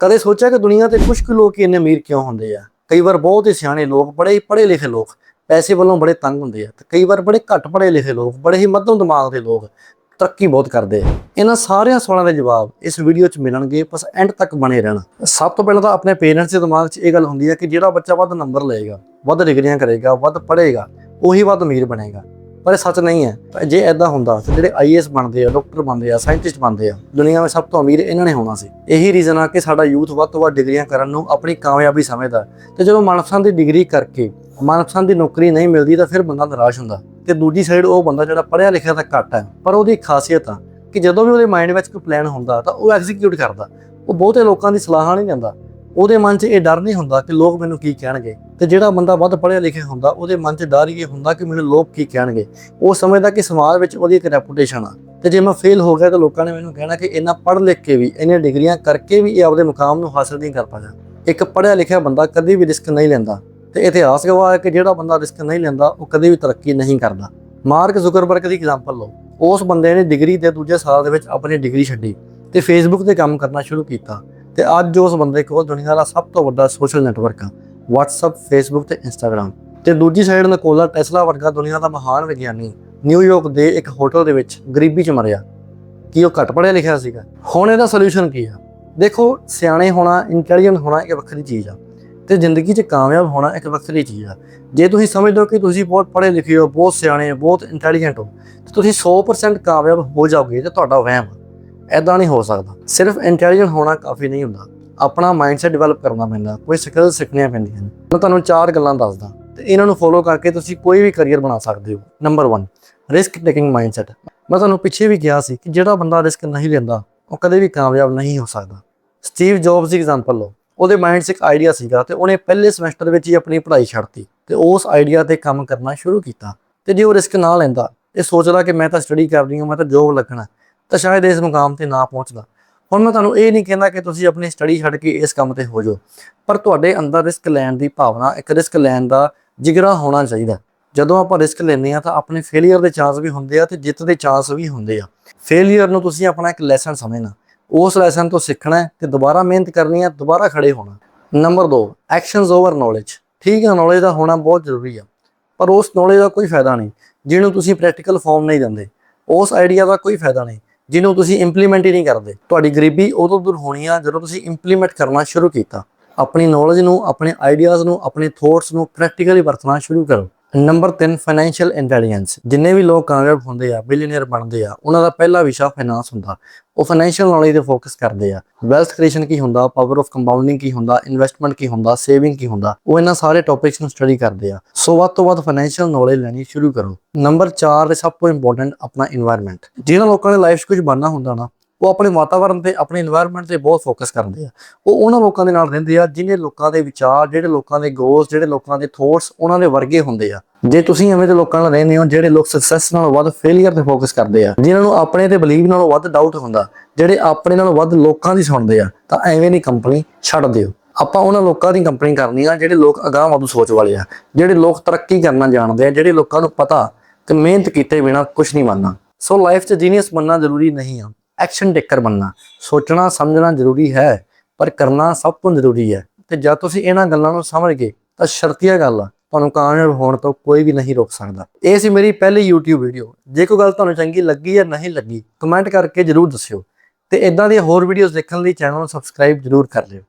ਕਦੇ ਸੋਚਿਆ ਕਿ ਦੁਨੀਆ ਤੇ ਕੁਝ ਕੁ ਲੋਕ ਹੀ ਇੰਨੇ ਅਮੀਰ ਕਿਉਂ ਹੁੰਦੇ ਆ? ਕਈ ਵਾਰ ਬਹੁਤ ਹੀ ਸਿਆਣੇ ਲੋਕ, ਬੜੇ ਹੀ ਪੜ੍ਹੇ ਲਿਖੇ ਲੋਕ, ਪੈਸੇ ਵੱਲੋਂ ਬੜੇ ਤੰਗ ਹੁੰਦੇ ਆ ਤੇ ਕਈ ਵਾਰ ਬੜੇ ਘੱਟ ਪੜ੍ਹੇ ਲਿਖੇ ਲੋਕ, ਬੜੇ ਹੀ ਮੱਧਮ ਦਿਮਾਗ ਦੇ ਲੋਕ ਤਰੱਕੀ ਬਹੁਤ ਕਰਦੇ ਆ। ਇਹਨਾਂ ਸਾਰਿਆਂ ਸਵਾਲਾਂ ਦੇ ਜਵਾਬ ਇਸ ਵੀਡੀਓ 'ਚ ਮਿਲਣਗੇ, ਬਸ ਐਂਡ ਤੱਕ ਬਣੇ ਰਹਿਣਾ। ਸਭ ਤੋਂ ਪਹਿਲਾਂ ਤਾਂ ਆਪਣੇ ਪੇਰੈਂਟਸ ਦੇ ਦਿਮਾਗ 'ਚ ਇਹ ਗੱਲ ਹੁੰਦੀ ਹੈ ਕਿ ਜਿਹੜਾ ਬੱਚਾ ਵੱਧ ਨੰਬਰ ਲਏਗਾ, ਵੱਧ ਡਿਗਰੀਆਂ ਕਰੇਗਾ, ਵੱਧ ਪੜ੍ਹੇਗਾ, ਉਹੀ ਵੱਧ ਅਮੀਰ ਬਣੇਗਾ। ਪਰ ਇਹ ਸੱਚ ਨਹੀਂ ਹੈ। ਜੇ ਐਦਾਂ ਹੁੰਦਾ ਤਾਂ ਜਿਹੜੇ ਆਈਏਐਸ ਬਣਦੇ ਆ, ਡਾਕਟਰ ਬਣਦੇ ਆ ਸਾਇੰਟਿਸਟ ਬਣਦੇ ਆ, ਦੁਨੀਆ ਵਿੱਚ ਸਭ ਤੋਂ ਅਮੀਰ ਇਹਨਾਂ ਨੇ ਹੋਣਾ ਸੀ। ਇਹੀ ਰੀਜ਼ਨ ਆ ਕਿ ਸਾਡਾ ਯੂਥ ਵੱਧ ਤੋਂ ਵੱਧ ਡਿਗਰੀਆਂ ਕਰਨ ਨੂੰ ਆਪਣੀ ਕਾਮਯਾਬੀ ਸਮਝਦਾ ਤੇ ਜਦੋਂ ਮਨਪਸੰਦ ਦੀ ਡਿਗਰੀ ਕਰਕੇ ਮਨਪਸੰਦ ਦੀ ਨੌਕਰੀ ਨਹੀਂ ਮਿਲਦੀ ਤਾਂ ਫਿਰ ਬੰਦਾ ਨਿਰਾਸ਼ ਹੁੰਦਾ ਤੇ ਦੂਜੀ ਸਾਈਡ ਉਹ ਬੰਦਾ ਜਿਹੜਾ ਪੜ੍ਹਿਆ ਲਿਖਿਆ ਤਾਂ ਘੱਟ ਹੈ, ਪਰ ਉਹਦੀ ਖਾਸੀਅਤ ਆ ਕਿ ਜਦੋਂ ਵੀ ਉਹਦੇ ਮਾਈਂਡ ਵਿੱਚ ਕੋਈ ਪਲਾਨ ਹੁੰਦਾ ਤਾਂ ਉਹ ਐਗਜ਼ੀਕਿਊਟ ਕਰਦਾ। ਉਹ ਬਹੁਤੇ ਲੋਕਾਂ ਦੀ ਸਲਾਹਾਂ ਨਹੀਂ ਲੈਂਦਾ ਉਹਦੇ ਮਨ 'ਚ ਇਹ ਡਰ ਨਹੀਂ ਹੁੰਦਾ ਕਿ ਲੋਕ ਮੈਨੂੰ ਕੀ ਕਹਿਣਗੇ ਤੇ ਜਿਹੜਾ ਬੰਦਾ ਵੱਧ ਪੜ੍ਹਿਆ ਲਿਖਿਆ ਹੁੰਦਾ, ਉਹਦੇ ਮਨ 'ਚ ਡਰ ਇਹ ਹੁੰਦਾ ਕਿ ਮੈਨੂੰ ਲੋਕ ਕੀ ਕਹਿਣਗੇ। ਉਹ ਸਮਝਦਾ ਕਿ ਸਮਾਜ ਵਿੱਚ ਉਹਦੀ ਇੱਕ ਰੈਪੂਟੇਸ਼ਨ ਆ। ਤੇ ਜੇ ਮੈਂ ਫੇਲ ਹੋ ਗਿਆ ਤਾਂ ਲੋਕਾਂ ਨੇ ਮੈਨੂੰ ਕਹਿਣਾ ਕਿ ਇਹਨਾਂ ਪੜ੍ਹ ਲਿਖ ਕੇ ਵੀ, ਇੰਨੀਆਂ ਡਿਗਰੀਆਂ ਕਰਕੇ ਵੀ ਇਹ ਆਪਦੇ ਮੁਕਾਮ ਨੂੰ ਹਾਸਲ ਨਹੀਂ ਕਰ ਪਾਇਆ। ਇੱਕ ਪੜ੍ਹਿਆ ਲਿਖਿਆ ਬੰਦਾ ਕਦੀ ਵੀ ਰਿਸਕ ਨਹੀਂ ਲੈਂਦਾ। ਤੇ ਇਤਿਹਾਸ ਗਵਾਹ ਹੈ ਕਿ ਜਿਹੜਾ ਬੰਦਾ ਰਿਸਕ ਨਹੀਂ ਲੈਂਦਾ, ਉਹ ਕਦੇ ਵੀ ਤਰੱਕੀ ਨਹੀਂ ਕਰਦਾ। ਮਾਰਕ ਜ਼ੁਕਰਬਰਗ ਦੀ ਐਗਜ਼ਾਮਪਲ ਲਓ। ਉਸ ਬੰਦੇ ਨੇ ਡਿਗਰੀ ਦੇ ਦੂਜੇ ਸਾਲ ਦੇ ਵਿੱਚ ਆਪਣੀ ਡਿਗਰੀ ਛੱਡੀ ਤੇ ਫੇਸਬੁੱਕ ਤੇ ਕੰਮ ਕਰਨਾ ਸ਼ੁਰੂ ਕੀਤਾ। ਤੇ ਅੱਜ ਉਸ ਬੰਦੇ ਕੋਲ ਦੁਨੀਆ ਦਾ ਸਭ ਤੋਂ ਵੱਡਾ ਸੋਸ਼ਲ ਨੈਟਵਰਕ ਆ, WhatsApp, Facebook ਤੇ Instagram ਤੇ ਦੂਜੀ ਸਾਈਡ ਨਕੋਲਾ ਟੈਸਲਾ ਵਰਗਾ ਦੁਨੀਆ ਦਾ ਮਹਾਨ ਵਿਗਿਆਨੀ ਨਿਊਯਾਰਕ ਦੇ ਇੱਕ ਹੋਟਲ ਦੇ ਵਿੱਚ ਗਰੀਬੀ 'ਚ ਮਰਿਆ। ਕੀ ਉਹ ਘੱਟ ਪੜ੍ਹਿਆ ਲਿਖਿਆ ਸੀਗਾ? ਹੁਣ ਇਹਦਾ ਸੋਲੂਸ਼ਨ ਕੀ ਆ? ਦੇਖੋ, ਸਿਆਣੇ ਹੋਣਾ ਇੰਟੈਲੀਜੈਂਟ ਹੋਣਾ ਇੱਕ ਵੱਖਰੀ ਚੀਜ਼ ਆ, ਤੇ ਜ਼ਿੰਦਗੀ 'ਚ ਕਾਮਯਾਬ ਹੋਣਾ ਇੱਕ ਵੱਖਰੀ ਚੀਜ਼ ਆ। ਜੇ ਤੁਸੀਂ ਸਮਝਦੇ ਹੋ ਕਿ ਤੁਸੀਂ ਬਹੁਤ ਪੜ੍ਹੇ ਲਿਖੇ ਹੋ, ਬਹੁਤ ਸਿਆਣੇ ਹੋ, ਬਹੁਤ ਇੰਟੈਲੀਜੈਂਟ ਹੋ, ਤੇ ਤੁਸੀਂ 100% ਕਾਮਯਾਬ ਹੋ ਜਾਓਗੇ ਤੇ ਤੁਹਾਡਾ ਵਹਿਮ ਆ। ਐਦਾਂ ਨਹੀਂ ਹੋ ਸਕਦਾ। ਸਿਰਫ ਇੰਟੈਲੀਜੈਂਟ ਹੋਣਾ ਕਾਫੀ ਨਹੀਂ ਹੁੰਦਾ। ਆਪਣਾ ਮਾਈਂਡਸੈਟ ਡਿਵੈਲਪ ਕਰਨਾ ਪੈਂਦਾ। ਕੋਈ ਸਕਿੱਲ ਸਿੱਖਣੀਆਂ ਪੈਂਦੀਆਂ ਨੇ। ਮੈਂ ਤੁਹਾਨੂੰ ਚਾਰ ਗੱਲਾਂ ਦੱਸਦਾ। ਤੇ ਇਹਨਾਂ ਨੂੰ ਫੋਲੋ ਕਰਕੇ ਤੁਸੀਂ ਕੋਈ ਵੀ ਕੈਰੀਅਰ ਬਣਾ ਸਕਦੇ ਹੋ। ਨੰਬਰ 1 ਰਿਸਕ ਟੇਕਿੰਗ ਮਾਈਂਡਸੈਟ ਮੈਂ ਤੁਹਾਨੂੰ ਪਿੱਛੇ ਵੀ ਕਿਹਾ ਸੀ ਕਿ ਜਿਹੜਾ ਬੰਦਾ ਰਿਸਕ ਨਹੀਂ ਲੈਂਦਾ, ਉਹ ਕਦੇ ਵੀ ਕਾਮਯਾਬ ਨਹੀਂ ਹੋ ਸਕਦਾ। ਸਟੀਵ ਜੌਬਸ ਦੀ ਐਗਜ਼ਾਮਪਲ ਲਓ। ਉਹਦੇ ਮਾਈਂਡ 'ਚ ਇੱਕ ਆਈਡੀਆ ਸੀਗਾ ਤੇ ਉਹਨੇ ਪਹਿਲੇ ਸਮੈਸਟਰ ਵਿੱਚ ਹੀ ਆਪਣੀ ਪੜ੍ਹਾਈ ਛੱਡਤੀ ਤੇ ਉਸ ਆਈਡੀਆ ਤੇ ਕੰਮ ਕਰਨਾ ਸ਼ੁਰੂ ਕੀਤਾ। ਤੇ ਜੇ ਉਹ ਰਿਸਕ ਨਾ ਲੈਂਦਾ, ਇਹ ਸੋਚਦਾ ਕਿ ਮੈਂ ਤਾਂ ਸਟੱਡੀ ਕਰ ਰਹੀ ਹਾਂ, ਮੈਂ ਤਾਂ ਜੋਬ ਲੱਗਣਾ। ਤਾਂ ਸ਼ਾਇਦ ਇਸ ਮੁਕਾਮ ਤੇ ਨਾ ਪਹੁੰਚਦਾ। ਹੁਣ ਮੈਂ ਤੁਹਾਨੂੰ ਇਹ ਨਹੀਂ ਕਹਿੰਦਾ ਕਿ ਤੁਸੀਂ ਆਪਣੀ ਸਟੱਡੀ ਛੱਡ ਕੇ ਇਸ ਕੰਮ ਤੇ ਹੋ ਜਾਓ, ਪਰ ਤੁਹਾਡੇ ਅੰਦਰ ਰਿਸਕ ਲੈਣ ਦੀ ਭਾਵਨਾ, ਇੱਕ ਰਿਸਕ ਲੈਣ ਦਾ ਜਿਗਰਾ ਹੋਣਾ ਚਾਹੀਦਾ। ਜਦੋਂ ਆਪਾਂ ਰਿਸਕ ਲੈਂਦੇ ਆ ਤਾਂ ਆਪਣੇ ਫੇਲਿਅਰ ਦੇ ਚਾਂਸ ਵੀ ਹੁੰਦੇ ਆ ਤੇ ਜਿੱਤ ਦੇ ਚਾਂਸ ਵੀ ਹੁੰਦੇ ਆ। ਫੇਲਿਅਰ ਨੂੰ ਤੁਸੀਂ ਆਪਣਾ ਇੱਕ ਲੈਸਨ ਸਮਝਣਾ। ਉਸ ਲੈਸਨ ਤੋਂ ਸਿੱਖਣਾ ਹੈ ਤੇ ਦੁਬਾਰਾ ਮਿਹਨਤ ਕਰਨੀ ਹੈ, ਦੁਬਾਰਾ ਖੜੇ ਹੋਣਾ। ਨੰਬਰ 2 ਐਕਸ਼ਨਸ ਓਵਰ ਨੌਲੇਜ ਠੀਕ ਹੈ ਨੌਲੇਜ ਦਾ ਹੋਣਾ ਬਹੁਤ ਜ਼ਰੂਰੀ ਆ, ਪਰ ਉਸ ਨੌਲੇਜ ਦਾ ਕੋਈ ਫਾਇਦਾ ਨਹੀਂ, ਜਿਹਨੂੰ ਤੁਸੀਂ ਪ੍ਰੈਕਟੀਕਲ ਫਾਰਮ ਨਹੀਂ ਦਿੰਦੇ। ਉਸ ਆਈਡੀਆ ਦਾ ਕੋਈ ਫਾਇਦਾ ਨਹੀਂ। ਜਿਹਨੂੰ ਤੁਸੀਂ ਇੰਪਲੀਮੈਂਟ ਹੀ ਨਹੀਂ ਕਰਦੇ। ਤੁਹਾਡੀ ਗਰੀਬੀ ਉਦੋਂ ਦੂਰ ਹੋਣੀ ਆ ਜਦੋਂ ਤੁਸੀਂ ਇੰਪਲੀਮੈਂਟ ਕਰਨਾ ਸ਼ੁਰੂ ਕੀਤਾ। ਆਪਣੀ ਨੌਲੇਜ ਨੂੰ, ਆਪਣੇ ਆਈਡੀਆਜ਼ ਨੂੰ, ਆਪਣੇ ਥੋਟਸ ਨੂੰ ਪ੍ਰੈਕਟੀਕਲੀ ਵਰਤਣਾ ਸ਼ੁਰੂ ਕਰੋ। ਨੰਬਰ 3 ਫਾਈਨੈਂਸ਼ੀਅਲ ਇੰਟੈਲੀਜੈਂਸ ਜਿੰਨੇ ਵੀ ਲੋਕ ਕਾਮਯਾਬ ਹੁੰਦੇ ਆ ਬਿਲੀਅਨਰ ਬਣਦੇ ਆ, ਉਹਨਾਂ ਦਾ ਪਹਿਲਾ ਵਿਸ਼ਾ ਫਾਈਨੈਂਸ ਹੁੰਦਾ। ਉਹ ਫਾਈਨੈਂਸ਼ੀਅਲ ਨੌਲੇਜ ਤੇ ਫੋਕਸ ਕਰਦੇ ਆ। ਵੈਲਥ ਕ੍ਰੀਏਸ਼ਨ ਕੀ ਹੁੰਦਾ? ਪਾਵਰ ਆਫ ਕੰਪਾਊਂਡਿੰਗ ਕੀ ਹੁੰਦਾ? ਇਨਵੈਸਟਮੈਂਟ ਕੀ ਹੁੰਦਾ? ਸੇਵਿੰਗ ਕੀ ਹੁੰਦਾ? ਉਹ ਇਹਨਾਂ ਸਾਰੇ ਟੌਪਿਕਸ ਨੂੰ ਸਟੱਡੀ ਕਰਦੇ ਆ। ਸੋ ਵੱਧ ਤੋਂ ਵੱਧ ਫਾਈਨੈਂਸ਼ੀਅਲ ਨੌਲੇਜ ਲੈਣੀ ਸ਼ੁਰੂ ਕਰੋ। ਨੰਬਰ 4 ਸਭ ਤੋਂ ਇੰਪੋਰਟੈਂਟ ਆਪਣਾ এনवायरमेंट ਜਿਹਨਾਂ ਲੋਕਾਂ ਨੇ ਲਾਈਫ 'ਚ ਕੁਝ ਬਣਨਾ ਹੁੰਦਾ ਨਾ ਉਹ ਆਪਣੇ ਵਾਤਾਵਰਣ ਤੇ, ਆਪਣੇ এনवायरमेंट ਤੇ ਬਹੁਤ ਫੋਕਸ ਕਰਦੇ ਆ। ਉਹ ਉਹਨਾਂ ਲੋਕਾਂ ਦੇ ਨਾਲ ਰਹਿੰਦੇ ਆ ਜਿਨ੍ਹਾਂ ਲੋਕਾਂ ਦੇ ਵਿਚਾਰ, ਜਿਹੜੇ ਲੋਕਾਂ ਦੇ ਗੋਲਸ ਜਿਹੜੇ ਲੋਕਾਂ ਦੇ ਥੋਟਸ ਉਹਨਾਂ ਦੇ ਵਰਗੇ ਹੁੰਦੇ ਆ। ਜੇ ਤੁਸੀਂ ਐਵੇਂ ਦੇ ਲੋਕਾਂ ਨਾਲ ਰਹਿੰਦੇ ਹੋ, ਜਿਹੜੇ ਲੋਕ ਸਕਸੈਸ ਨਾਲੋਂ ਵੱਧ ਫੇਲਿਅਰ ਤੇ ਫੋਕਸ ਕਰਦੇ ਆ, ਜਿਨ੍ਹਾਂ ਨੂੰ ਆਪਣੇ ਤੇ ਬਲੀਵ ਨਾਲੋਂ ਵੱਧ ਡਾਊਟ ਹੁੰਦਾ, ਜਿਹੜੇ ਆਪਣੇ ਨਾਲੋਂ ਵੱਧ ਲੋਕਾਂ ਦੀ ਸੁਣਦੇ ਆ, ਤਾਂ ਐਵੇਂ ਦੀ ਕੰਪਨੀ ਛੱਡ ਦਿਓ। ਆਪਾਂ ਉਹਨਾਂ ਲੋਕਾਂ ਦੀ ਕੰਪਨੀ ਕਰਨੀ ਆ, ਜਿਹੜੇ ਲੋਕ ਅਗਾਹ ਵਾਧੂ ਸੋਚ ਵਾਲੇ ਆ, ਜਿਹੜੇ ਲੋਕ ਤਰੱਕੀ ਕਰਨਾ ਜਾਣਦੇ ਆ, ਜਿਹੜੇ ਲੋਕਾਂ ਨੂੰ ਪਤਾ ਕਿ ਮਿਹਨਤ ਕੀਤੇ ਬਿਨਾ ਕੁਝ ਨਹੀਂ ਬਣਨਾ। ਸੋ ਲਾਈਫ 'ਚ ਜੀਨੀਅਸ ਬਣਨਾ ਜ਼ਰੂਰੀ ਨਹੀਂ ਆ। ਐਕਸ਼ਨ ਟੇਕਰ ਬਣਨਾ। ਸੋਚਣਾ, ਸਮਝਣਾ ਜ਼ਰੂਰੀ ਹੈ, ਪਰ ਕਰਨਾ ਸਭ ਤੋਂ ਜ਼ਰੂਰੀ ਹੈ। ਤੇ ਜਦ ਤੁਸੀਂ ਇਹਨਾਂ ਗੱਲਾਂ ਨੂੰ ਸਮਝ ਗਏ, ਤਾਂ ਸ਼ਰਤੀਆ ਗੱਲ ਆ, ਤੁਹਾਨੂੰ ਕਾਮਯਾਬ ਹੋਣ ਤੋਂ ਕੋਈ ਵੀ ਨਹੀਂ ਰੋਕ ਸਕਦਾ। ਇਹ ਸੀ ਮੇਰੀ ਪਹਿਲੀ YouTube ਵੀਡੀਓ ਜੇ ਕੋਈ ਗੱਲ ਤੁਹਾਨੂੰ ਚੰਗੀ ਲੱਗੀ ਜਾਂ ਨਹੀਂ ਲੱਗੀ ਕਮੈਂਟ ਕਰਕੇ ਜਰੂਰ ਦੱਸਿਓ। ਤੇ ਇਦਾਂ ਦੀਆਂ ਹੋਰ ਵੀਡੀਓਜ਼ ਦੇਖਣ ਲਈ ਚੈਨਲ ਨੂੰ ਸਬਸਕ੍ਰਾਈਬ ਜਰੂਰ ਕਰ ਲਿਓ।